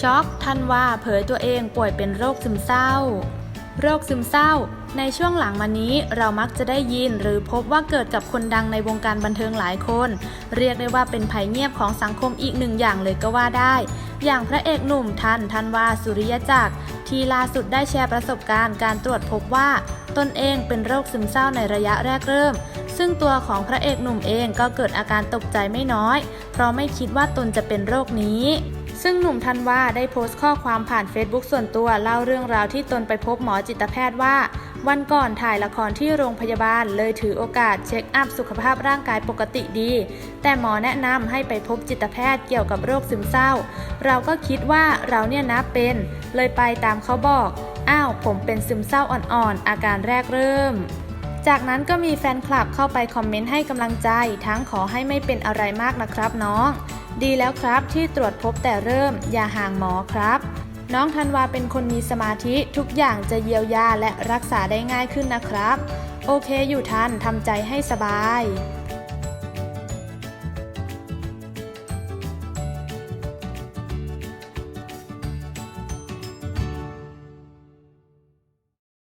ช็อกทันว่าเผยตัวเองป่วยเป็นโรคซึมเศร้า โรคซึมเศร้า ในช่วงหลังมานี้เรามักจะได้ยินหรือพบว่าเกิดกับคนดังในวงการบันเทิงหลายคน เรียกได้ว่าเป็นภัยเงียบของสังคมอีกหนึ่งอย่างเลยก็ว่าได้ อย่างพระเอกหนุ่มทันทันวาสุริยจักร ที่ล่าสุดได้แชร์ประสบการณ์การตรวจพบว่าตนเองเป็นโรคซึมเศร้าในระยะแรกเริ่ม ซึ่งตัวของพระเอกหนุ่มเองก็เกิดอาการตกใจไม่น้อย เพราะไม่คิดว่าตนจะเป็นโรคนี้ ซึ่งหนุ่มธันวาได้โพสต์ข้อความผ่าน Facebook ส่วนตัวเล่าเรื่องราวที่ตนไปพบหมอจิตแพทย์ว่า วันก่อนถ่ายละครที่โรงพยาบาลเลยถือโอกาสเช็คอัพสุขภาพร่างกายปกติดี แต่หมอแนะนำให้ไปพบจิตแพทย์เกี่ยวกับโรคซึมเศร้า เราก็คิดว่าเราเนี่ยนะเป็น เลยไปตามเขาบอก อ้าวผมเป็นซึมเศร้าอ่อนๆ อาการแรกเริ่มจากนั้นก็มีแฟนคลับเข้าไปคอมเมนต์ให้กำลังใจ ทั้งขอให้ไม่เป็นอะไรมากนะครับน้อง ดีแล้วครับที่ตรวจพบแต่เริ่ม อย่าห่างหมอครับ น้องธันวาเป็นคนมีสมาธิทุกอย่างจะเยียวยาและรักษาได้ง่ายขึ้นนะครับ โอเคอยู่ทันทำใจให้สบาย